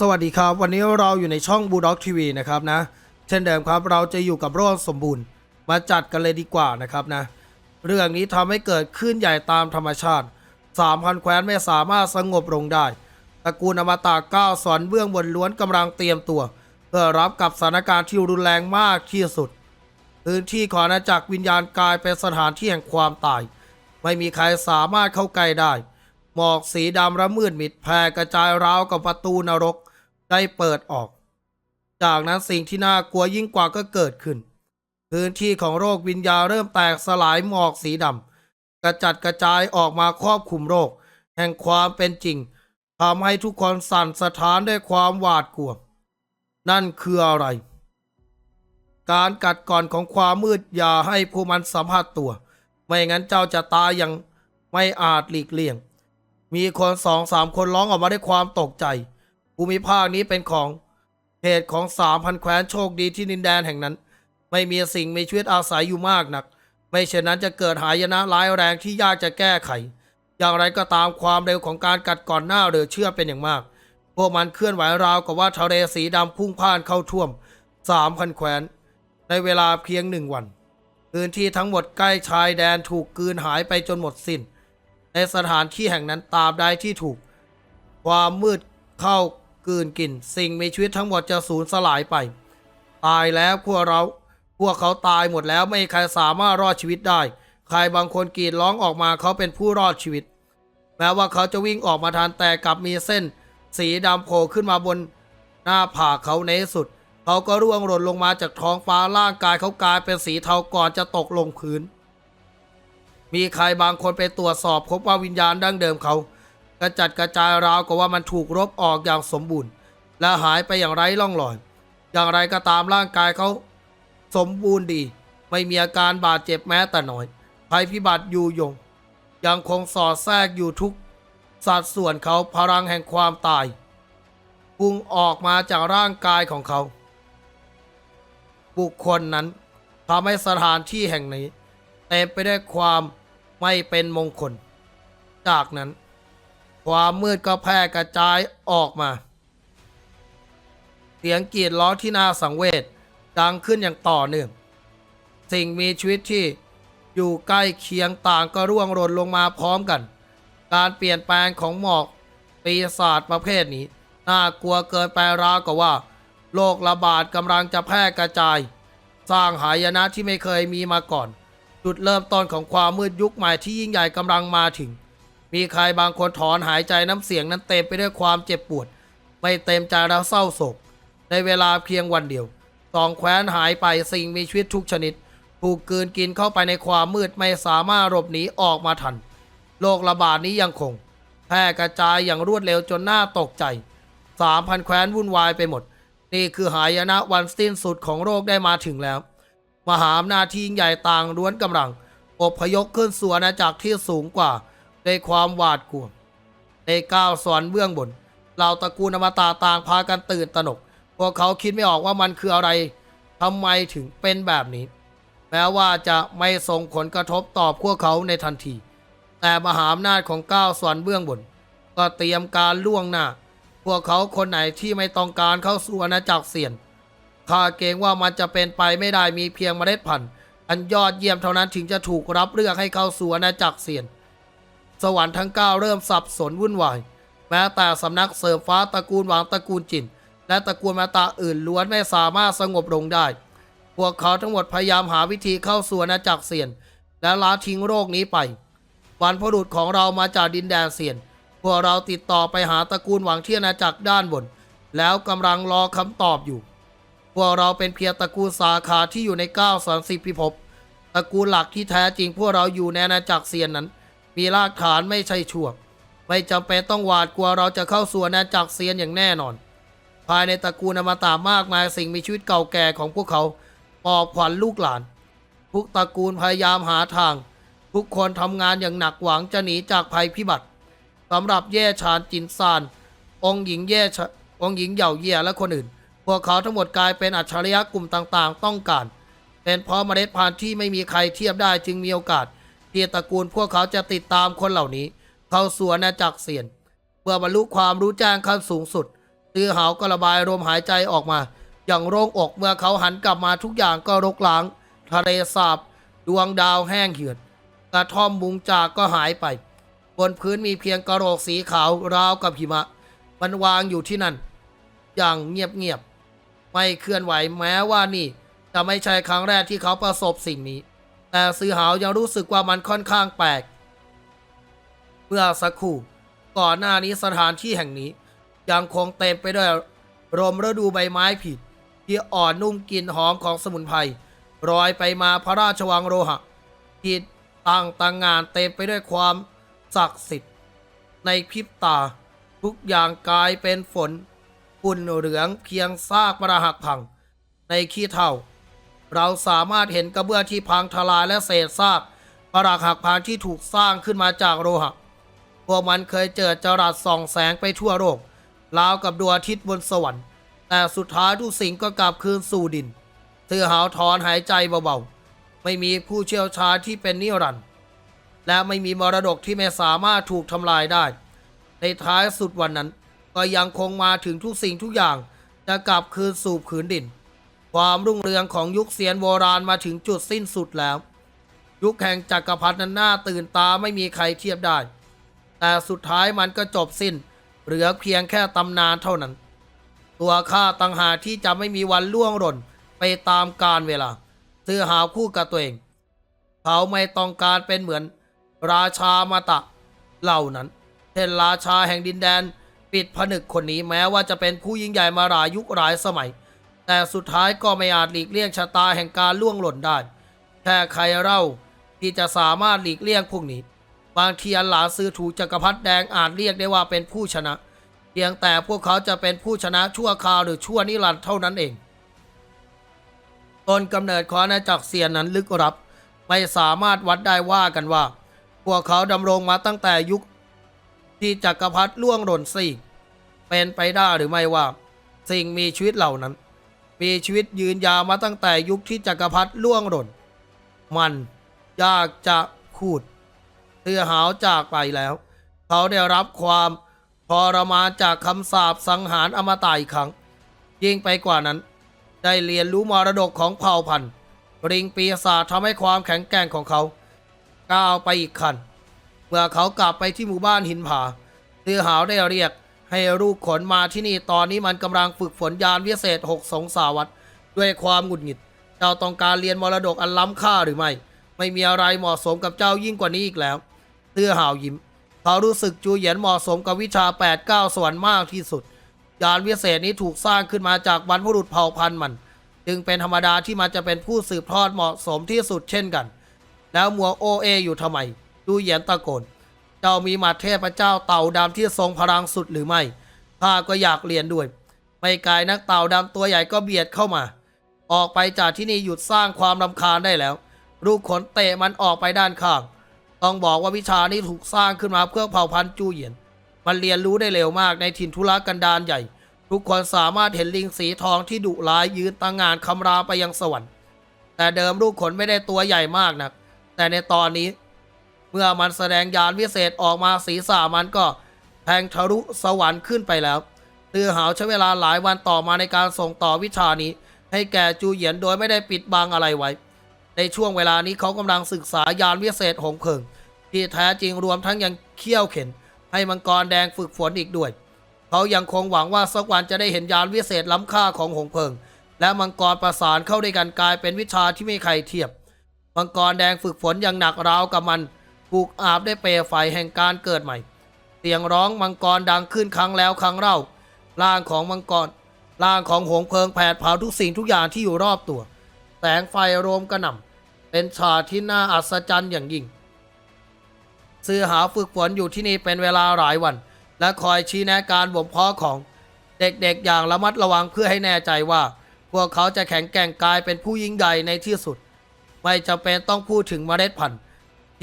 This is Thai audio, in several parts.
สวัสดีครับ วันนี้เราอยู่ในช่องบูด็อกทีวีนะครับนะ เช่นเดิมครับเราจะอยู่กับโรคสมบูรณ์ มาจัดกันเลยดีกว่านะครับนะ เรื่องนี้ทำให้เกิดขึ้นใหญ่ตามธรรมชาติ3,000แคว้นไม่สามารถสงบลงได้ตระกูลอมตะก้าวสอนเบื้องบนล้วนกำลังเตรียมตัว เพื่อรับกับสถานการณ์ที่รุนแรงมากที่สุด พื้นที่ของอาณาจักรวิญญาณกายเป็นสถานที่แห่งความตาย ไม่มีใครสามารถเข้าใกล้ได้หมอกสีดำระมืดมิดแผ่กระจายราวกับประตูนรก ได้เปิดออก จากนั้นสิ่งที่น่ากลัวยิ่งกว่าก็เกิดขึ้น พื้นที่ของโรควิญญาเริ่มแตกสลายหมอกสีดำกระจัดกระจายออกมาครอบคลุมโรค แห่งความเป็นจริงทำให้ทุกคนสั่นสะท้านด้วยความหวาดกลัว นั่นคืออะไร การกัดก่อนของความมืดอย่าให้ผู้มันสัมผัสตัว ไม่งั้นเจ้าจะตายอย่างไม่อาจหลีกเลี่ยง มีคนสองสามคนร้องออกมาด้วยความตกใจ ภูมิภาคนี้เป็นของเหตุของสามพันแคว้นโชคดีที่ดินแดนแห่งนั้น ไม่มีสิ่งมีชีวิตอาศัยอยู่มากนัก ไม่เช่นนั้นจะเกิดหายนะร้ายแรงที่ยากจะแก้ไข อย่างไรก็ตามความเร็วของการกัดก่อนหน้าเหลือเชื่อเป็นอย่างมาก พวกมันเคลื่อนไหวราวกับว่าทะเลสีดำพุ่งพ่านเข้าท่วมสามพันแคว้น ในเวลาเพียงหนึ่งวันพื้นที่ทั้งหมดใกล้ชายแดนถูกกืนหายไปจนหมดสิน้น ในสถานที่แห่งนั้นตาบใดที่ถูก ความมืดเข้า กืนกิน สิ่งมีชีวิตทั้งหมดจะสูญสลายไป ตายแล้วพวกเรา พวกเขาตายหมดแล้วไม่ใครสามารถรอดชีวิตได้ ใครบางคนกรีดร้องออกมาเขาเป็นผู้รอดชีวิต แม้ว่าเขาจะวิ่งออกมาทันแต่กลับมีเส้น สีดำโผล่ขึ้นมาบน หน้าผากเขาในสุด เขาก็ร่วงหล่นลงมาจากท้องฟ้าร่างกายเขากลายเป็นสีเทาก่อนจะตกลงพื้น มีใครบางคนไปตรวจสอบพบว่าวิญญาณดั้งเดิมเขา ระจัดกระจายราวกับว่ามันถูกรบออกอย่างสมบูรณ์ และหายไปอย่างไร้ร่องรอย อย่างไรก็ตามร่างกายเขาสมบูรณ์ดี ไม่มีอาการบาดเจ็บแม้แต่น้อยภัยพิบัติอยู่ยง ยังคงสอดแทรกอยู่ทุกสัดส่วนเขาพลังแห่งความตายพุ่งออกมาจากร่างกายของเขา บุคคลนั้นทำให้สถานที่แห่งนี้เต็มไปด้วยความไม่เป็นมงคล จากนั้น ความมืดก็แพร่กระจายออกมา เสียงกรีดร้องที่น่าสังเวชดังขึ้นอย่างต่อเนื่อง สิ่งมีชีวิตที่อยู่ใกล้เคียงต่างก็ร่วงหล่นลงมาพร้อมกัน การเปลี่ยนแปลงของหมอกปีศาจประเภทนี้ น่ากลัวเกินไปราวกับว่าโรคระบาดกำลังจะแพร่กระจาย สร้างหายนะที่ไม่เคยมีมาก่อน จุดเริ่มต้นของความมืดยุคใหม่ที่ยิ่งใหญ่กำลังมาถึง มีใครบางคนถอนหายใจน้ำเสียงนั้นเต็มไปด้วยความเจ็บปวด ไม่เต็มใจและเศร้าโศก ในเวลาเพียงวันเดียวสองแคว้นหายไปสิ่งมีชีวิตทุกชนิด ถูกกืนกินเข้าไปในความมืดไม่สามารถหลบหนีออกมาทันโรคระบาดนี้ยังคง แพร่กระจายอย่างรวดเร็วจนน่าตกใจสามพันแคว้นวุ่นวายไปหมด นี่คือหายนะวันสิ้นสุดของโรคได้มาถึงแล้ว มหาอำนาจที่ยิ่งใหญ่ต่างล้วนกำลังอบพยพขึ้นสู่อาณาจักรที่สูงกว่า ด้วยความหวาดกลัวในก้าวสวรรค์เบื้องบนเหล่าตระกูลอมตะต่างพากันตื่นตระหนก พวกเขาคิดไม่ออกว่ามันคืออะไรทำไมถึงเป็นแบบนี้ แม้ว่าจะไม่ส่งผลกระทบต่อพวกเขาในทันที แต่มหาอำนาจของก้าวสวรรค์เบื้องบน ก็เตรียมการล่วงหน้า พวกเขาคนไหนที่ไม่ต้องการเข้าสู่อาณาจักรเสียนข้าเกรงว่ามันจะเป็นไปไม่ได้มีเพียงเมล็ดพันธุ์ อันยอดเยี่ยมเท่านั้นถึงจะถูกรับเลือกให้เข้าสู่อาณาจักรเสียน สวรรค์ทั้งเก้าเริ่มสับสนวุ่นวาย แม้แต่สำนักเสริมฟ้าตระกูลหวางตระกูลจิน และตระกูลมาตาอื่นล้วนไม่สามารถสงบลงได้ พวกเขาทั้งหมดพยายามหาวิธีเข้าสู่อาณาจักรเสียน และละทิ้งโรคนี้ไปบรรพบุรุษของเรามาจากดินแดนเสียน พวกเราติดต่อไปหาตระกูลหวังที่อาณาจักรด้านบน แล้วกำลังรอคำตอบอยู่ พวกเราเป็นเพียงตระกูลสาขาที่อยู่ใน9ก้าสันสิบพิภพตระกูลหลักที่แท้จริงพวกเราอยู่ในอาณาจักรเซียนนั้น มีรากฐานไม่ใช่ชั่วไม่จำเป็นต้องหวาดกลัวเราจะเข้าสู่อาณาจักรเซียนอย่างแน่นอน ภายในตระกูลอมตะมากมายสิ่งมีชีวิตเก่าแก่ของพวกเขาปอบขวัญลูกหลาน ทุกตระกูลพยายามหาทาง ทุกคนทำงานอย่างหนักหวังจะหนีจากภัยพิบัติสำหรับเย่ชานจินซาน องค์หญิงเย่ชองค์หญิงเหย่าเย่และคนอื่น พวกเขาทั้งหมดกลายเป็นอัจฉริยะกลุ่มต่างๆ ต้องการ เป็นเพราะเมล็ดพันธุ์ที่ไม่มีใครเทียบได้จึงมีโอกาส ที่ตระกูลพวกเขาจะติดตามคนเหล่านี้ เข้าสู่อาณาจักรเซียนเพื่อบรรลุความรู้แจ้งขั้นสูงสุดตือหาวก็ระบายลมหายใจออกมา อย่างโล่งอกเมื่อเขาหันกลับมาทุกอย่างก็รกล้าง ทะเลสาบ ดวงดาวแห้งเหือด กระท่อมมุงจากก็หายไป บนพื้นมีเพียงกระโหลกสีขาวราวกับหิมะ มันวางอยู่ที่นั่น อย่างเงียบๆไม่เคลื่อนไหวแม้ว่านี่จะไม่ใช่ครั้งแรกที่เขาประสบสิ่งนี้ แต่ซือหาวยังรู้สึกว่ามันค่อนข้างแปลก เมื่อสักครู่ก่อนหน้านี้สถานที่แห่งนี้ ยังคงเต็มไปด้วยลมฤดูใบไม้ผลิที่อ่อนนุ่มกลิ่นหอมของสมุนไพรรอยไปมาพระราชวังโลหะที่ตั้งตังงานเต็มไปด้วยความศักดิ์สิทธิ์ ในพริบตา ทุกอย่างกลายเป็นฝนฝุ่นเหลืองเพียงซากปรักหักพัง ในขี้เท่า เราสามารถเห็นกระเบื้องที่พังทลายและเศษซากปรักหักพังที่ถูกสร้างขึ้นมาจากโลหะพวกมันเคยเจอจรัสส่องแสงไปทั่วโลกราวกับดวงอาทิตย์บนสวรรค์ แต่สุดท้ายทุกสิ่งก็กลับคืนสู่ดินเธอหาวถอนหายใจเบาๆ ไม่มีผู้เชี่ยวชาญที่เป็นนิรันดร์และไม่มีมรดกที่ไม่สามารถถูกทำลายได้ ในท้ายสุดวันนั้น ก็ยังคงมาถึงทุกสิ่งทุกอย่างจะกลับคืนสู่ผืนดิน ความรุ่งเรืองของยุคเซียนโบราณมาถึงจุดสิ้นสุดแล้ว ยุคแห่งจักรพรรดินั้นน่าตื่นตาไม่มีใครเทียบได้ แต่สุดท้ายมันก็จบสิ้น เหลือเพียงแค่ตำนานเท่านั้น ตัวข้าตังหาที่จะไม่มีวันล่วงหล่นไปตามกาลเวลาซื้อหาคู่กับตัวเอง เขาไม่ต้องการเป็นเหมือน ราชามาตะเหล่านั้นเช่นราชาแห่งดินแดน ปิดผนึกคนนี้แม้ว่าจะเป็นผู้ยิ่งใหญ่มาหลายยุคหลายสมัย แต่สุดท้ายก็ไม่อาจหลีกเลี่ยงชะตาแห่งการล่วงหล่นได้ แค่ใครเล่าที่จะสามารถหลีกเลี่ยงพวกนี้ บางทีอันหลาซื้อถูกจักรพรรดิแดงอาจเรียกได้ว่าเป็นผู้ชนะ เพียงแต่พวกเขาจะเป็นผู้ชนะชั่วคราวหรือชั่วนิรันดร์เท่านั้นเอง ต้นกำเนิดของอาณาจักรเซียนนั้นลึกลับ ไม่สามารถวัดได้ว่ากันว่า พวกเขาดำรงมาตั้งแต่ยุค ที่จักรพรรดิล่วงหล่นซีกเป็นไปได้หรือไม่ว่า สิ่งมีชีวิตเหล่านั้น มีชีวิตยืนยาวมาตั้งแต่ยุคที่จักรพรรดิล่วงหล่น มันยากจะพูดเตือหาวจากไปแล้ว เขาได้รับความทรมานจากคำสาปสังหารอมตะอีกครั้ง ยิ่งไปกว่านั้น ได้เรียนรู้มรดกของเผ่าพันธุ์ริงปีศาจทำให้ความแข็งแกร่งของเขา ก้าวไปอีกขั้นเมื่อเขากลับไปที่หมู่บ้านหินผาเตือหาวได้เรียก ให้ลูกขนมาที่นี่ตอนนี้มันกำลังฝึกฝนยานวิเศษหกสงสาวัตด้วยความหงุดหงิด เจ้าต้องการเรียนมรดกอันล้ำค่าหรือไม่ ไม่มีอะไรเหมาะสมกับเจ้ายิ่งกว่านี้อีกแล้วเตื้อหาวยิ้มเขารู้สึกจูเหยียนเหมาะสมกับวิชา8 9สวรรค์มากที่สุด ยานวิเศษนี้ถูกสร้างขึ้นมาจากบรรพบุรุษเผ่าพันธุ์มัน จึงเป็นธรรมดาที่มันจะเป็นผู้สืบทอดเหมาะสมที่สุดเช่นกัน แล้วมัวโอเออยู่ทำไมจูเหยียนตะโกน เจ้ามีหมัดเทพเจ้าเต่าดำที่ทรงพลังสุดหรือไม่ข้าก็อยากเรียนด้วย ไม่ไกลนักเต่าดำตัวใหญ่ก็เบียดเข้ามา ออกไปจากที่นี่หยุดสร้างความรำคาญได้แล้ว ลูกขนเตะมันออกไปด้านข้าง ต้องบอกว่าวิชานี้ถูกสร้างขึ้นมาเพื่อเผ่าพันธุ์จูเหยียน มันเรียนรู้ได้เร็วมากในถิ่นทุรกันดารใหญ่ ทุกคนสามารถเห็นลิงสีทองที่ดุร้ายยืนตั้งงานคำรามไปยังสวรรค์ แต่เดิมลูกขนไม่ได้ตัวใหญ่มากนัก แต่ในตอนนี้ เมื่อมันแสดงยานวิเศษออกมาศีรษะมันก็แทงทะลุสวรรค์ขึ้นไปแล้วตือหาวใช้เวลาหลายวันต่อมาในการส่งต่อวิชานี้ ให้แก่จูเหยียนโดยไม่ได้ปิดบังอะไรไว้ ในช่วงเวลานี้เขากำลังศึกษายานวิเศษหงเพิง ที่แท้จริงรวมทั้งยังเคี่ยวเข็น ให้มังกรแดงฝึกฝนอีกด้วย เขายังคงหวังว่าสักวันจะได้เห็นยานวิเศษล้ำค่าของหงเพิง และมังกรประสานเข้าด้วยกันกลายเป็นวิชาที่ไม่ใครเทียบ มังกรแดงฝึกฝนอย่างหนักราวกับมัน ถูกอาบได้เปลวไฟแห่งการเกิดใหม่ เสียงร้องมังกรดังขึ้นครั้งแล้วครั้งเล่าร่างของมังกรร่างของหงเพลิงแผดเผาทุกสิ่งทุกอย่างที่อยู่รอบตัว แสงไฟโรมกระหน่ำเป็นฉากที่น่าอัศจรรย์อย่างยิ่งซื้อหาฝึกฝนอยู่ที่นี่เป็นเวลาหลายวัน และคอยชี้แนะการบ่มเพาะของเด็กๆอย่างระมัดระวังเพื่อให้แน่ใจว่า พวกเขาจะแข็งแกร่งกลายเป็นผู้ยิ่งใหญ่ในที่สุด ไม่จำเป็นต้องพูดถึงเมล็ดพันธุ์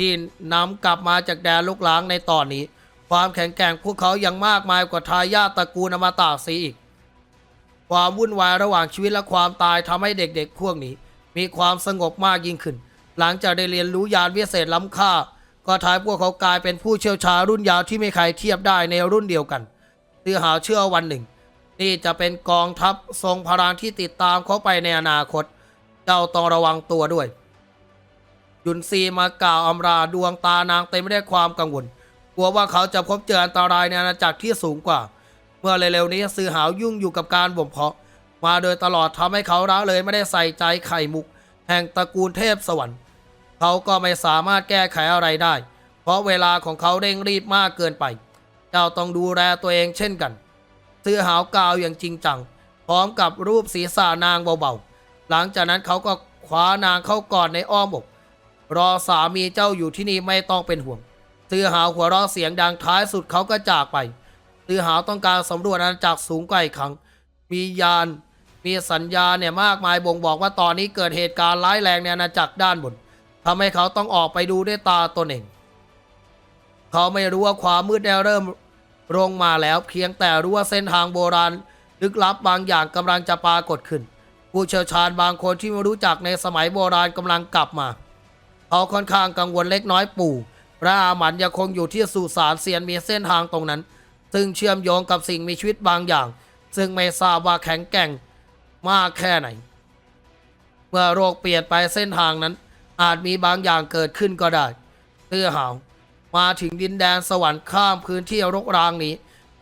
ที่นำกลับมาจากแดนลุกล้างในตอนนี้ ความแข็งแกร่งพวกเขายังมากมายกว่าทายาทตระกูลอมตะสีอีก ความวุ่นวายระหว่างชีวิตและความตายทำให้เด็กๆพวกนี้ มีความสงบมากยิ่งขึ้น หลังจากได้เรียนรู้ยานวิเศษล้ำค่า ก็ทายพวกเขากลายเป็นผู้เชี่ยวชาญรุ่นยาวที่ไม่ใครเทียบได้ในรุ่นเดียวกันตือหาวเชื่อวันหนึ่ง นี่จะเป็นกองทัพทรงพลังที่ติดตามเขาไปในอนาคต เจ้าต้องระวังตัวด้วย ยุนซีมากล่าวอำราดวงตานางเต็มไปด้วยความกังวล กลัวว่าเขาจะพบเจออันตรายในอาณาจักรที่สูงกว่า เมื่อเร็วๆนี้ซือหาวยุ่งอยู่กับการบ่มเพาะ มาโดยตลอดทำให้เขาละเลยไม่ได้ใส่ใจไข่มุก แห่งตระกูลเทพสวรรค์ เขาก็ไม่สามารถแก้ไขอะไรได้ เพราะเวลาของเขาเร่งรีบมากเกินไป เจ้าต้องดูแลตัวเองเช่นกันซือหาวกล่าวอย่างจริงจัง พร้อมกับรูปศีรษะนางเบาๆหลังจากนั้นเขาก็คว้านางเข้ากอดในอ้อมอก รอสามีเจ้าอยู่ที่นี่ไม่ต้องเป็นห่วงซือหาวหัวเราะเสียงดังท้ายสุดเขาก็จากไปซือหาวต้องการสำรวจอาณาจักรสูงกว่าอีกครั้ง มียาน มีสัญญาณเนี่ยมากมายบ่งบอกว่าตอนนี้เกิดเหตุการณ์ร้ายแรงในอาณาจักรด้านบนทำให้เขาต้องออกไปดูด้วยตาตนเอง เขาไม่รู้ว่าความมืดได้เริ่มลงมาแล้วเพียงแต่รู้ว่าเส้นทางโบราณลึกลับบางอย่างกำลังจะปรากฏขึ้น ผู้เชี่ยวชาญบางคนที่ไม่รู้จักในสมัยโบราณกำลังกลับมา เขาค่อนข้างกังวลเล็กน้อยปู่พระอาหมันยังคงอยู่ที่สุสานเซียนมีเส้นทางตรงนั้น ซึ่งเชื่อมโยงกับสิ่งมีชีวิตบางอย่าง ซึ่งไม่ทราบว่าแข็งแกร่งมากแค่ไหน เมื่อโรคเปลี่ยนไปเส้นทางนั้น อาจมีบางอย่างเกิดขึ้นก็ได้เตื้อหาวมาถึงดินแดนสวรรค์ข้ามพื้นที่รกร้างนี้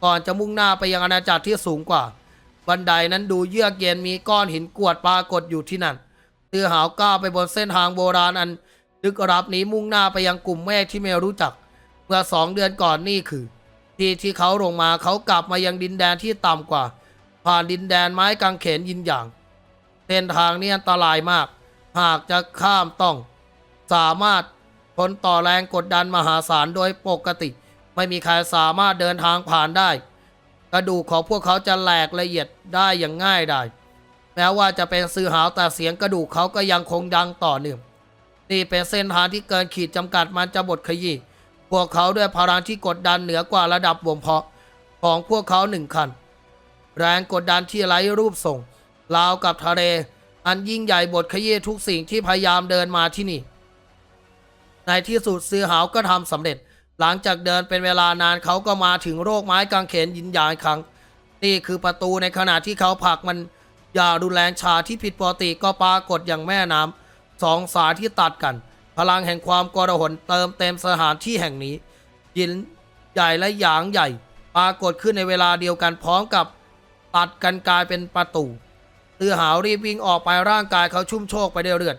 ก่อนจะมุ่งหน้าไปยังอาณาจักรที่สูงกว่า บันไดนั้นดูเยือกเย็นมีก้อนหินกรวดปรากฏอยู่ที่นั่นเตือหาวก้าวไปบนเส้นทางโบราณอัน ลึกลับนี้มุ่งหน้าไปยังกลุ่มเมฆที่ไม่รู้จัก เมื่อสองเดือนก่อนนี่คือ ที่ที่เขาลงมาเขากลับมายังดินแดนที่ต่ำกว่า ผ่านดินแดนไม้กางเขนยินหยางเส้นทางนี้อันตรายมาก หากจะข้ามต้อง สามารถทนต่อแรงกดดันมหาศาลโดยปกติ ไม่มีใครสามารถเดินทางผ่านได้ กระดูกของพวกเขาจะแหลกละเอียดได้อย่างง่ายได้แม้ว่าจะเป็นซื้อหาวแต่เสียงกระดูกเขาก็ยังคงดังต่อเนื่อง นี่เป็นเส้นทางที่เกินขีดจำกัดมันจะบดขยี้พวกเขาด้วยพลังที่กดดันเหนือกว่าระดับบ่มเพาะของพวกเขาหนึ่งคัน แรงกดดันที่ไร้รูปทรงราวกับทะเล อันยิ่งใหญ่บดขยี้ทุกสิ่งที่พยายามเดินมาที่นี่ ในที่สุดซื้อหาวก็ทำสำเร็จ หลังจากเดินเป็นเวลานานเขาก็มาถึงโรคไม้กางเขนยินยางครั้ง นี่คือประตูในขณะที่เขาผลักมันอย่ารุนแรงชาที่ผิดปกติก็ปรากฏอย่างแม่น้ำ สองสายที่ตัดกัน พลังแห่งความกระหนเติมเต็มสถานที่แห่งนี้ ยินใหญ่และหยางใหญ่ ปรากฏขึ้นในเวลาเดียวกันพร้อมกับตัดกันกลายเป็นประตูตือหาวรีบวิ่งออกไปร่างกายเขาชุ่มโชกไปด้วยเลือด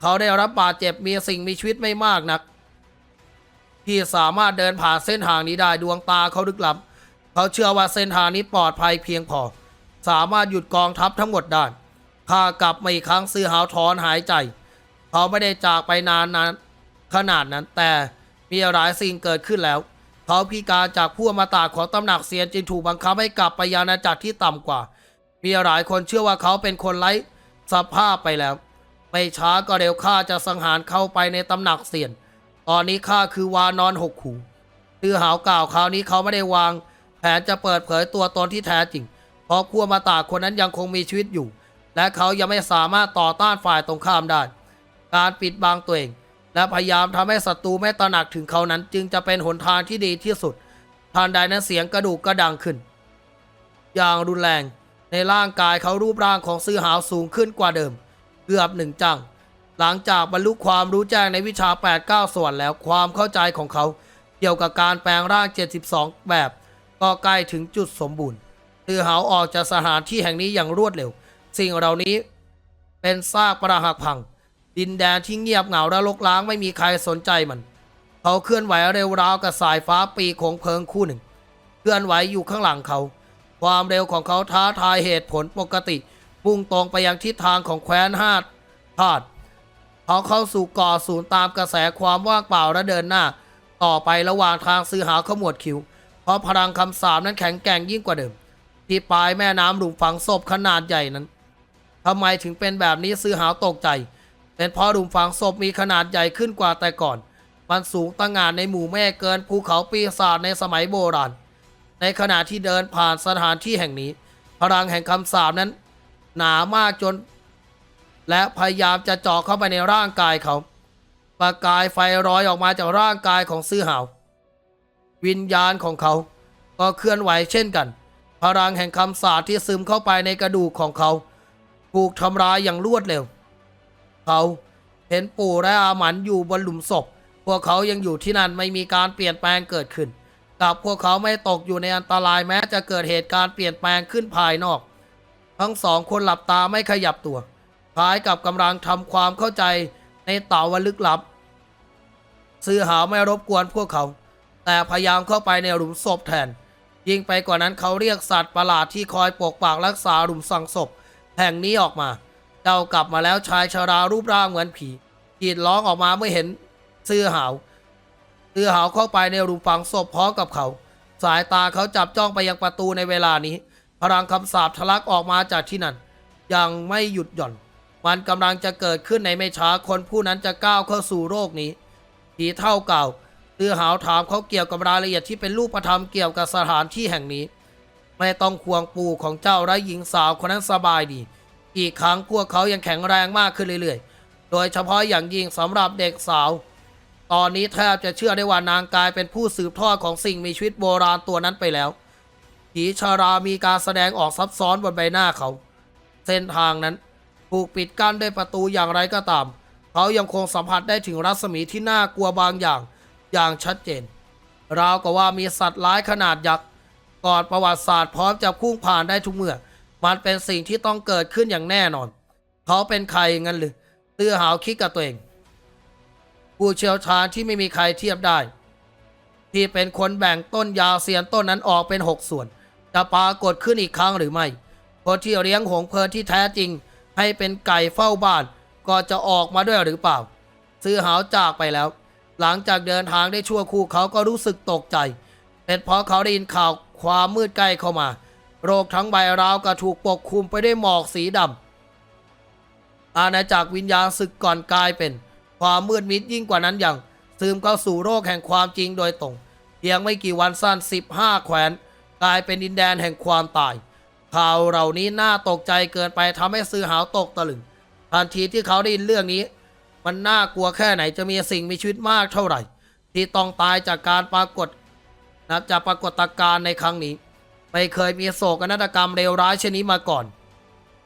เขาได้รับบาดเจ็บมีสิ่งมีชีวิตไม่มากนัก ที่สามารถเดินผ่านเส้นทางนี้ได้ดวงตาเขาลึกลับ เขาเชื่อว่าเส้นทางนี้ปลอดภัยเพียงพอ สามารถหยุดกองทัพทั้งหมดได้ข้ากลับมาอีกครั้งซื้อหาวถอนหายใจ เขาไม่ได้จากไปนานนั้นขนาดนั้น แต่มีหลายสิ่งเกิดขึ้นแล้ว เขาพิการจากผู้มาตาของตำหนักเซียนจึงถูกบังคับให้กลับไปยังอาณาจักรที่ต่ำกว่า มีหลายคนเชื่อว่าเขาเป็นคนไร้สภาพไปแล้ว ไม่ช้าก็เร็วข้าจะสังหารเข้าไปในตำหนักเซียน ตอนนี้ข้าคือวานอนหกขู่ตือหาวกล่าวคราวนี้เขาไม่ได้วาง แผนจะเปิดเผยตัวตนที่แท้จริง เพราะขั้วมาตาคนนั้นยังคงมีชีวิตอยู่ และเขายังไม่สามารถต่อต้านฝ่ายตรงข้ามได้ การปิดบังตัวเอง และพยายามทำให้ศัตรูไม่ตระหนักถึงเขานั้น จึงจะเป็นหนทางที่ดีที่สุดทันใดนั้นเสียงกระดูกก็ดังขึ้น อย่างรุนแรงในร่างกายเขารูปร่างของซื้อหาวสูงขึ้นกว่าเดิม เกือบหนึ่งจัง หลังจากบรรลุความรู้แจ้งในวิชา 8 9 ส่วนแล้วความเข้าใจของเขา เกี่ยวกับการแปลงร่าง 72 แบบ ก็ใกล้ถึงจุดสมบูรณ์ตือหาวออกจากสถานที่แห่งนี้อย่างรวดเร็ว สิ่งเหล่านี้เป็นซากปรักหักพัง ดินแดนที่เงียบเหงาและรกร้างไม่มีใครสนใจมัน เขาเคลื่อนไหวเร็วราวกับสายฟ้าปีของเพลิงคู่หนึ่ง เคลื่อนไหวอยู่ข้างหลังเขา ความเร็วของเขาท้าทายเหตุผลปกติพุ่งตรงไปยังทิศทางของแคว้นฮาดธาตุเขาเข้าสู่ก่อศูนย์ตามกระแสความว่างเปล่าและเดินหน้า ต่อไประหว่างทางซื้อหาขมวดคิ้วเพราะพลังคำสาปนั้นแข็งแกร่งยิ่งกว่าเดิม ที่ปลายแม่น้ำหลุมฝังศพขนาดใหญ่นั้นทำไมถึงเป็นแบบนี้ซื้อหาตกใจ เป็นเพราะหลุมฝังศพมีขนาดใหญ่ขึ้นกว่าแต่ก่อน มันสูงตั้งงานในหมู่แม่เกินภูเขาปีศาจในสมัยโบราณ ในขณะที่เดินผ่านสถานที่แห่งนี้ พลังแห่งคำสาปนั้น หนามากจน และพยายามจะเจาะเข้าไปในร่างกายเขาประกายไฟร้อยออกมาจากร่างกายของซื่อหาว วิญญาณของเขา ก็เคลื่อนไหวเช่นกัน พลังแห่งคำสาปที่ซึมเข้าไปในกระดูกของเขา ถูกทำลายอย่างรวดเร็ว เขาเห็นปู่และอาหมันอยู่บนหลุมศพ พวกเขายังอยู่ที่นั่นไม่มีการเปลี่ยนแปลงเกิดขึ้น กับพวกเขาไม่ตกอยู่ในอันตรายแม้จะเกิดเหตุการณ์เปลี่ยนแปลงขึ้นภายนอก ทั้งสองคนหลับตาไม่ขยับตัว คล้ายกับกำลังทำความเข้าใจในเต่าวันลึกลับ ซื้อหาไม่รบกวนพวกเขา แต่พยายามเข้าไปในหลุมศพแทน ยิ่งไปกว่านั้นเขาเรียกสัตว์ประหลาดที่คอยปกปักรักษาหลุมฝังศพ แห่งนี้ออกมา เจ้ากลับมาแล้วชายชารารูปร่างเหมือนผีกรีดร้องออกมาเมื่อเห็นซื้อหาวซื้อหาวเข้าไปในหลุมฝังศพพร้อมกับเขา สายตาเขาจับจ้องไปยังประตูในเวลานี้ พลังคำสาปทะลักออกมาจากที่นั่น ยังไม่หยุดหย่อน มันกำลังจะเกิดขึ้นในไม่ช้าคนผู้นั้นจะก้าวเข้าสู่โลกนี้ผีเท่าเก่าตือหาวถามเขาเกี่ยวกับรายละเอียดที่เป็นรูปธรรมเกี่ยวกับสถานที่แห่งนี้ ไม่ต้องควงปู่ของเจ้าและหญิงสาวคนนั้นสบายดี อีกครั้งพวกเขายังแข็งแรงมากขึ้นเรื่อยๆ โดยเฉพาะอย่างยิ่งสำหรับเด็กสาว ตอนนี้แทบจะเชื่อได้ว่านางกายเป็นผู้สืบทอดของสิ่งมีชีวิตโบราณตัวนั้นไปแล้วผีชารามีการแสดงออกซับซ้อนบนใบหน้าเขา เส้นทางนั้นถูกปิดกั้นด้วยประตูอย่างไรก็ตาม เขายังคงสัมผัสได้ถึงรัศมีที่น่ากลัวบางอย่างอย่างชัดเจน ราวกับว่ามีสัตว์ร้ายขนาดยักษ์ก่อนประวัติศาสตร์พร้อมจะพุ่งผ่านได้ทุกเมื่อ มันเป็นสิ่งที่ต้องเกิดขึ้นอย่างแน่นอน เขาเป็นใครงั้นหรือเตื้อหาวคิดกับตัวเอง ผู้เชี่ยวชาญที่ไม่มีใครเทียบได้ ที่เป็นคนแบ่งต้นยาเซียนต้นนั้นออกเป็นหกส่วน จะปรากฏขึ้นอีกครั้งหรือไม่คนที่เลี้ยงหงเพลินที่แท้จริง ให้เป็นไก่เฝ้าบ้าน ก็จะออกมาด้วยหรือเปล่า ซื้อหาวจากไปแล้ว หลังจากเดินทางได้ชั่วคู่เขาก็รู้สึกตกใจเป็นเพราะเขาได้ยินข่าวความมืดใกล้เข้ามา โรคทั้งใบราวก็ถูกปกคลุมไปด้วยหมอกสีดำอาณาจักรวิญญาณศึกก่อนกลายเป็น ความมืดมิดยิ่งกว่านั้นอย่างซึมเข้าสู่โรคแห่งความจริงโดยตรงเพียงไม่กี่วันสั้น 15 แขวน กลายเป็นดินแดนแห่งความตาย ข่าวเหล่านี้น่าตกใจเกินไปทำให้ซื้อหาวตกตะลึง ทันทีที่เขาได้ยินเรื่องนี้ มันน่ากลัวแค่ไหนจะมีสิ่งมีชีวิตมากเท่าไหร่ ที่ต้องตายจากการปรากฏนับจากปรากฏการณ์ในครั้งนี้ ไม่เคยมีโศกนาฏกรรมเลวร้ายเช่นนี้มาก่อน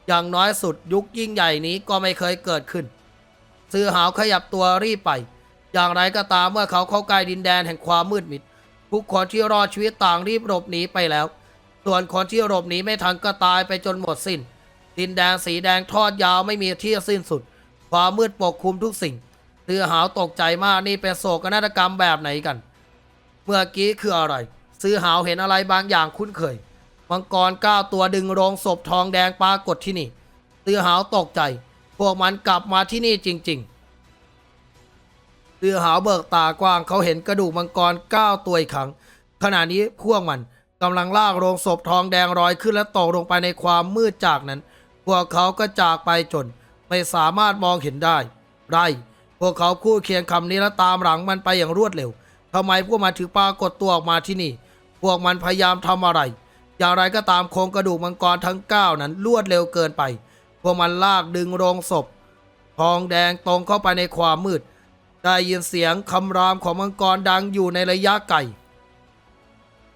อย่างน้อยสุดยุคยิ่งใหญ่นี้ก็ไม่เคยเกิดขึ้น ซื้อหาวขยับตัวรีบไป อย่างไรก็ตามเมื่อเขาเข้าใกล้ดินแดนแห่งความมืดมิดผู้คนที่รอดชีวิตต่างรีบหลบหนีไปแล้ว ส่วนคนที่หลบหนีไม่ทันก็ตายไปจนหมดสิ้น ดินแดงสีแดงทอดยาวไม่มีที่สิ้นสุด ความมืดปกคลุมทุกสิ่งเตือหาวตกใจมากนี่เป็นโศกนาฏกรรมแบบไหนกัน เมื่อกี้คืออะไร ซื้อหาวเห็นอะไรบางอย่างคุ้นเคย มังกรก้าวตัวดึงโรงศพทองแดงปรากฏที่นี่ตือหาวตกใจ พวกมันกลับมาที่นี่จริงๆเตือหาวเบิกตากว้างเขาเห็นกระดูกมังกรก้าวตัวอีกครั้ง ขณะนี้พวกมันกำลังลากโรงศพทองแดงลอยขึ้นและตกลงไปในความมืดจากนั้น พวกเขาก็จากไปจนไม่สามารถมองเห็นได้ ไร พวกเขาคู่เคียงคำนี้และตามหลังมันไปอย่างรวดเร็วทำไมพวกมันถึงปรากฏตัวออกมาที่นี่ พวกมันพยายามทำอะไร อย่างไรก็ตามโครงกระดูกมังกรทั้ง 9 นั้นรวดเร็วเกินไป พวกมันลากดึงโรงศพ ทองแดงตรงเข้าไปในความมืด ได้ยินเสียงคำรามของมังกรดังอยู่ในระยะไกล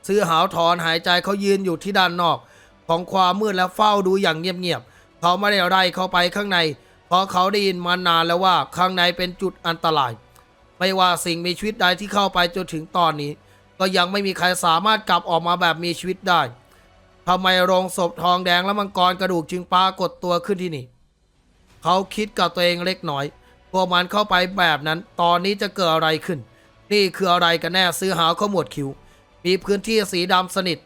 ซื้อหาวถอนหายใจเขายืนอยู่ที่ด้านนอก ของความมืดและเฝ้าดูอย่างเงียบๆเขาไม่ได้ไล่เข้าไปข้างใน เพราะเขาได้ยินมานานแล้วว่าข้างในเป็นจุดอันตราย ไม่ว่าสิ่งมีชีวิตใดที่เข้าไปจนถึงตอนนี้ ก็ยังไม่มีใครสามารถกลับออกมาแบบมีชีวิตได้ทำไมโรงศพทองแดงและมังกรกระดูกจึงปรากฏตัวขึ้นที่นี่ เขาคิดกับตัวเองเล็กน้อย พวกมันเข้าไปแบบนั้น ตอนนี้จะเกิดอะไรขึ้น นี่คืออะไรกันแน่ซื้อหาวเขาหมดคิว มีพื้นที่สีดำสนิท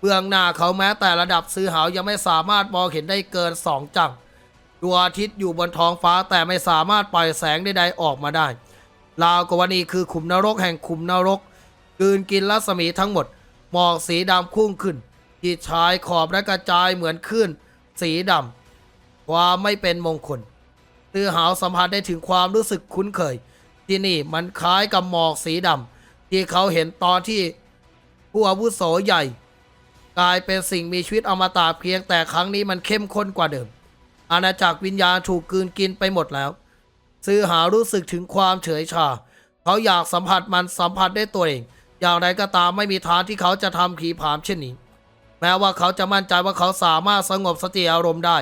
เบื้องหน้าเขาแม้แต่ระดับซื้อหาวยังไม่สามารถมองเห็นได้เกินสองจังดวงอาทิตย์อยู่บนท้องฟ้าแต่ไม่สามารถปล่อยแสงใดๆออกมาได้ ลาวกว่านี้คือขุมนรกแห่งขุมนรก กืนกินรัศมีทั้งหมด หมอกสีดำพุ่งขึ้น ที่ชายขอบและกระจายเหมือนคลื่นสีดำความไม่เป็นมงคลตือหาวสัมผัสได้ถึงความรู้สึกคุ้นเคย ที่นี่มันคล้ายกับหมอกสีดำที่เขาเห็นตอนที่ผู้อาวุโสใหญ่ กลายเป็นสิ่งมีชีวิตอมตะเพียงแต่ครั้งนี้มันเข้มข้นกว่าเดิม อาณาจักรวิญญาณถูกกืนกินไปหมดแล้ว ซื้อหารู้สึกถึงความเฉยชา เขาอยากสัมผัสมันสัมผัสได้ตัวเอง อย่างไรก็ตามไม่มีทางที่เขาจะทำผีผามเช่นนี้ แม้ว่าเขาจะมั่นใจว่าเขาสามารถสงบสติอารมณ์ได้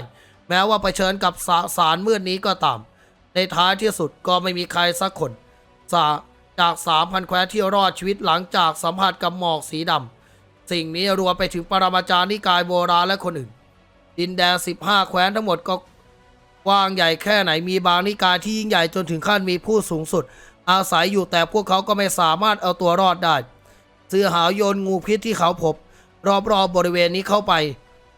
แม้ว่าเผชิญกับสาสารมืดนี้ก็ตาม ในท้ายที่สุดก็ไม่มีใครสักคนสาจากสามพันแคว้นที่รอดชีวิตหลังจากสัมผัสกับหมอกสีดำสิ่งนี้รวมไปถึงปรมาจารย์นิกายโบราณและคนอื่น ดินแดน 15 แคว้นทั้งหมดก็กว้างใหญ่แค่ไหนมีบางนิกายที่ยิ่งใหญ่จนถึงขั้นมีผู้สูงสุด อาศัยอยู่แต่พวกเขาก็ไม่สามารถเอาตัวรอดได้เสือหาวโยนงูพิษที่เขาพบ รอบๆบบริเวณนี้เข้าไป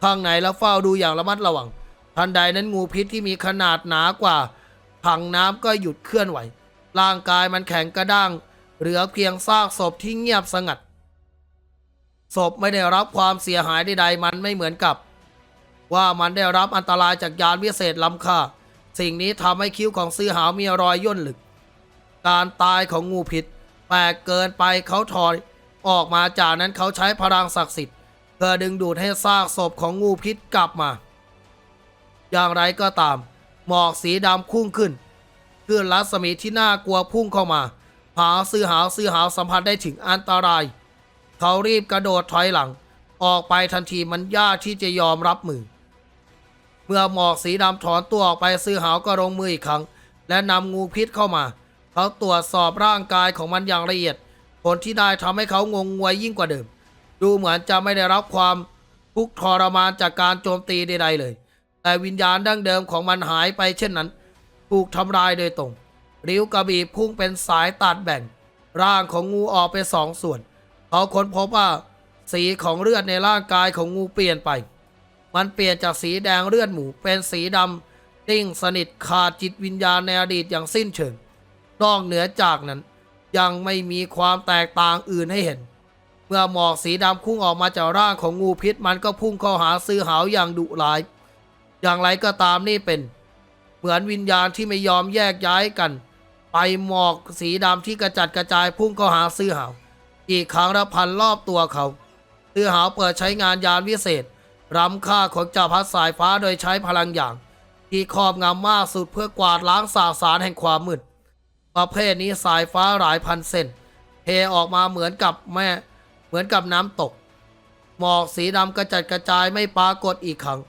ข้างในแล้วเฝ้าดูอย่างระมัดระวัง ทันใดนั้นงูพิษที่มีขนาดหนากว่าถังน้ำก็หยุดเคลื่อนไหว ร่างกายมันแข็งกระด้าง เหลือเพียงซากศพที่เงียบสงัด ศพไม่ได้รับความเสียหายใดๆมันไม่เหมือนกับ ว่ามันได้รับอันตรายจากยานวิเศษล้ำค่า สิ่งนี้ทำให้คิ้วของซื้อหาวมีรอยย่นหลึก การตายของงูพิษแปลกเกินไปเขาถอยออกมาจากนั้นเขาใช้พลังศักดิ์สิทธิ์เพื่อดึงดูดให้ซากศพของงูพิษกลับมา อย่างไรก็ตาม หมอกสีดำพุ่งขึ้นคลื่นรัศมีที่น่ากลัวพุ่งเข้ามา หาซื้อหาซื้อหาสัมผัสได้ถึงอันตราย เขารีบกระโดดถอยหลัง ออกไปทันทีมันยากที่จะยอมรับมือ เมื่อหมอกสีดำถอนตัวออกไปซื้อหาวก็ลงมืออีกครั้ง และนำงูพิษเข้ามา เขาตรวจสอบร่างกายของมันอย่างละเอียด ผลที่ได้ทำให้เขางงงวยยิ่งกว่าเดิม ดูเหมือนจะไม่ได้รับความทุกข์ทรมานจากการโจมตีใดๆเลย แต่วิญญาณดั้งเดิมของมันหายไปเช่นนั้น ถูกทำลายโดยตรง ริ้วกระบี่พุ่งเป็นสายตัดแบ่ง ร่างของงูออกเป็นสองส่วน เขาค้นพบว่า สีของเลือดในร่างกายของงูเปลี่ยนไป มันเปลี่ยนจากสีแดงเลือดหมูเป็นสีดำติ้งสนิทขาดจิตวิญญาณในอดีตอย่างสิ้นเชิง นอกเหนือจากนั้น ยังไม่มีความแตกต่างอื่นให้เห็น เมื่อหมอกสีดำพุ่งออกมาจากร่างของงูพิษมันก็พุ่งเข้าหาซื้อหาวอย่างดุร้าย อย่างไรก็ตามนี่เป็น เหมือนวิญญาณที่ไม่ยอมแยกย้ายกัน ไปหมอกสีดำที่กระจัดกระจายพุ่งเข้าหาซื้อหาว อีกครั้งละพันรอบตัวเขาซื้อหาวเปิดใช้งานยานวิเศษรำค่าของเจ้าพัดสายฟ้าโดยใช้พลังอย่าง ที่ครอบงำมากสุดเพื่อกวาดล้างสาสารแห่งความมืด ประเภทนี้สายฟ้าหลายพันเส้นเทออกมาเหมือนกับแม่เหมือนกับน้ำตก หมอกสีดำกระจัดกระจายไม่ปรากฏอีกครั้ง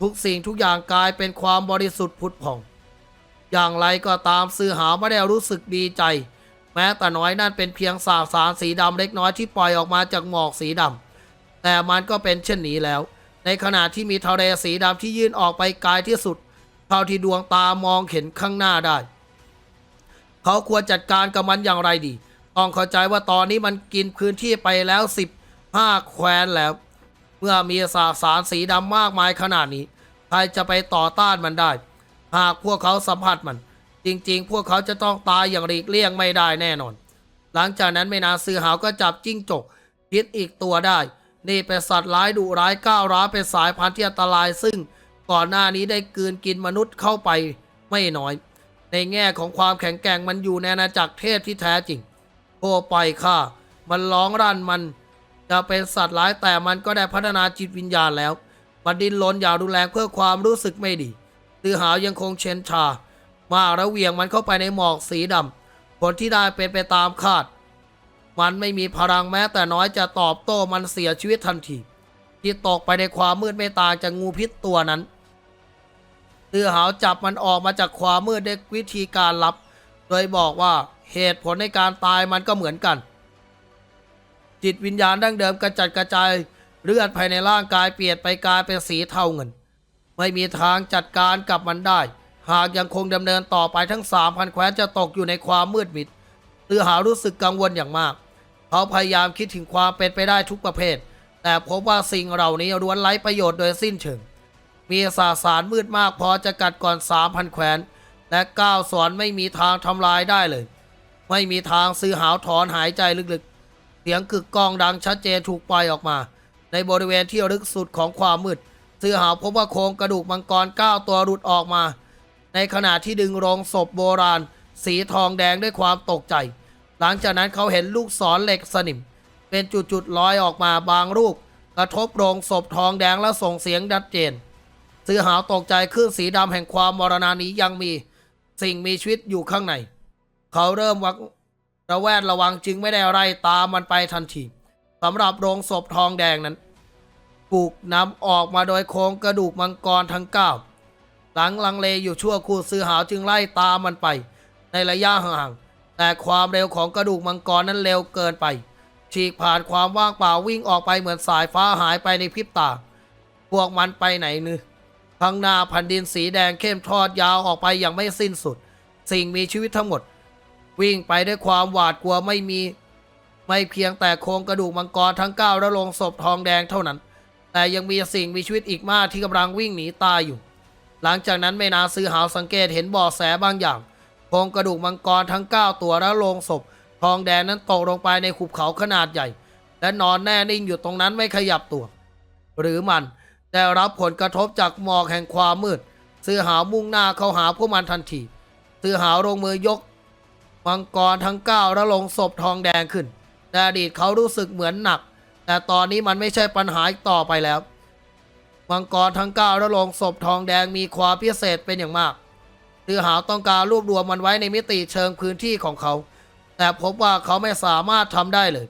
ทุกสิ่งทุกอย่างกลายเป็นความบริสุทธิ์ผุดผ่อง อย่างไรก็ตามซื้อหาไม่ได้รู้สึกดีใจ แม้แต่น้อยนั่นเป็นเพียงสาสารสีดำเล็กน้อยที่ปล่อยออกมาจากหมอกสีดำแต่มันก็เป็นเช่นนี้แล้ว ในขณะที่มีทะเลสีดำที่ยื่นออกไปไกลที่สุดเท่าที่ดวงตามองเห็นข้างหน้าได้ เขาควรจัดการกับมันอย่างไรดี ต้องเข้าใจว่าตอนนี้มันกินพื้นที่ไปแล้ว 15 แคว้นแล้ว เมื่อมีสาสารสีดำมากมายขนาดนี้ ใครจะไปต่อต้านมันได้ หากพวกเขาสัมผัสมัน จริงๆ พวกเขาจะต้องตายอย่างหลีกเลี่ยงไม่ได้แน่นอน หลังจากนั้นไม่นานซื้อหาวก็จับจิ้งจกพิษอีกตัวได้ นี่เป็นสัตว์ร้ายดุร้ายก้าวร้าวเป็นสายพันธุ์ที่อันตรายซึ่งก่อนหน้านี้ได้กืนกินมนุษย์เข้าไปไม่น้อย ในแง่ของความแข็งแกร่งมันอยู่ในอาณาจักรเทพที่แท้จริงโอ้ปล่อยข้ามันร้องรั่นมัน จะเป็นสัตว์ร้ายแต่มันก็ได้พัฒนาจิตวิญญาณแล้ว มันดิ้นรนอย่างรุนแรงเพื่อความรู้สึกไม่ดีตือหาวยังคงเชนชา มาแล้วเวียงมันเข้าไปในหมอกสีดำผลที่ได้เป็นไปตามคาด มันไม่มีพลังแม้แต่น้อยจะตอบโต้มันเสียชีวิตทันทีที่ตกไปในความมืดไม่ต่างจากงูพิษตัวนั้น ตือหาวจับมันออกมาจากความมืดด้วยวิธีการลับ โดยบอกว่าเหตุผลในการตายมันก็เหมือนกัน จิตวิญญาณดั้งเดิมกระจัดกระจายเลือดภายในร่างกายเปลี่ยนไปกลายเป็นสีเทาเงิน ไม่มีทางจัดการกับมันได้ หากยังคงดำเนินต่อไปทั้ง3,000แคว้นจะตกอยู่ในความมืดมิดตือหารู้สึกกังวลอย่างมาก เขาพยายามคิดถึงความเป็นไปได้ทุกประเภท แต่พบว่าสิ่งเหล่านี้ล้วนไร้ประโยชน์โดยสิ้นเชิง มีสาสารมืดมากพอจะกัดก่อน 3,000แคว้นและก้าวสอนไม่มีทางทำลายได้เลย ไม่มีทางซื้อหาวถอนหายใจลึกๆ เสียงกึกก้องดังชัดเจนถูกปล่อยออกมา ในบริเวณที่ลึกสุดของความมืดซื้อหาวพบว่าโครงกระดูกมังกรเก้าตัวหลุดออกมา ในขณะที่ดึงโรงศพโบราณ สีทองแดงด้วยความตกใจ หลังจากนั้นเขาเห็นลูกศรเหล็กสนิม เป็นจุดๆลอยออกมาบางลูกกระทบโรงศพทองแดงและส่งเสียงดัดเจน ซื้อหาวตกใจคลื่นสีดำแห่งความมรณานี้ยังมีสิ่งมีชีวิตอยู่ข้างใน เขาเริ่มวักระแวดระวังจึงไม่ได้ไล่ตามมันไปทันทีสำหรับโรงศพทองแดงนั้นถูกนำออกมาโดยโครงกระดูกมังกรทั้งเก้าหลังลังเลอยู่ชั่วครู่ซื้อหาวจึงไล่ตามมันไป ในระยะห่าง แต่ความเร็วของกระดูกมังกรนั้นเร็วเกินไป ฉีกผ่านความว่างเปล่าวิ่งออกไปเหมือนสายฟ้าหายไปในพริบตา พวกมันไปไหนนึ ข้างหน้าแผ่นดินสีแดงเข้มทอดยาวออกไปอย่างไม่สิ้นสุด สิ่งมีชีวิตทั้งหมด วิ่งไปด้วยความหวาดกลัวไม่มี ไม่เพียงแต่โครงกระดูกมังกรทั้งเก้าและโลงศพทองแดงเท่านั้น แต่ยังมีสิ่งมีชีวิตอีกมากที่กำลังวิ่งหนีตายอยู่ หลังจากนั้นไม่นานซื้อหาวสังเกตเห็นบ่อแสบางอย่างโครงกระดูกมังกรทั้ง 9 ตัวและโลงศพทองแดงนั้นตกลงไปในหุบเขาขนาดใหญ่ และนอนแน่นิ่งอยู่ตรงนั้นไม่ขยับตัว หรือมัน ได้รับผลกระทบจากหมอกแห่งความมืดซื้อหาวมุ่งหน้าเข้าหาพวกมันทันทีซื้อหาวลงมือยกมังกรทั้ง9และลงศพทองแดงขึ้นแต่อดีตเขารู้สึกเหมือนหนัก แต่ตอนนี้มันไม่ใช่ปัญหาอีกต่อไปแล้ว มังกรทั้ง9และลงศพทองแดงมีความพิเศษเป็นอย่างมากตือหาวต้องการรวบรวมมันไว้ในมิติเชิงพื้นที่ของเขา แต่พบว่าเขาไม่สามารถทำได้เลย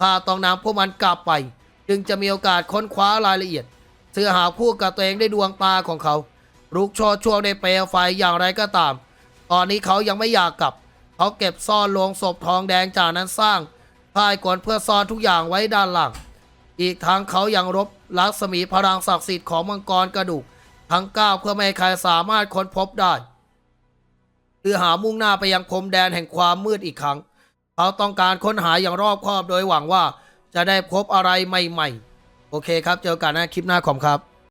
ถ้าต้องนำพวกมันกลับไป จึงจะมีโอกาสค้นคว้ารายละเอียด เสื้อหาพูดกับตัวเองได้ดวงตาของเขาลุกโชดช่วงในเปลวไฟอย่างไรก็ตาม ตอนนี้เขายังไม่อยากกลับ เขาเก็บซ่อนลงศพทองแดงจากนั้นสร้างพ่ายกลเพื่อซ่อนทุกอย่างไว้ด้านหลัง อีกทั้งเขายังรบลักษมีพลังศักดิ์สิทธิ์ของมังกรกระดูก ทั้งเก้าเพื่อไม่ให้ใครสามารถค้นพบได้คือหามุ่งหน้าไปยังพรมแดนแห่งความมืดอีกครั้ง เขาต้องการค้นหาอย่างรอบคอบโดยหวังว่าจะได้พบอะไรใหม่ ๆ โอเคครับ เจอกันนะคลิปหน้าขอบคุณครับ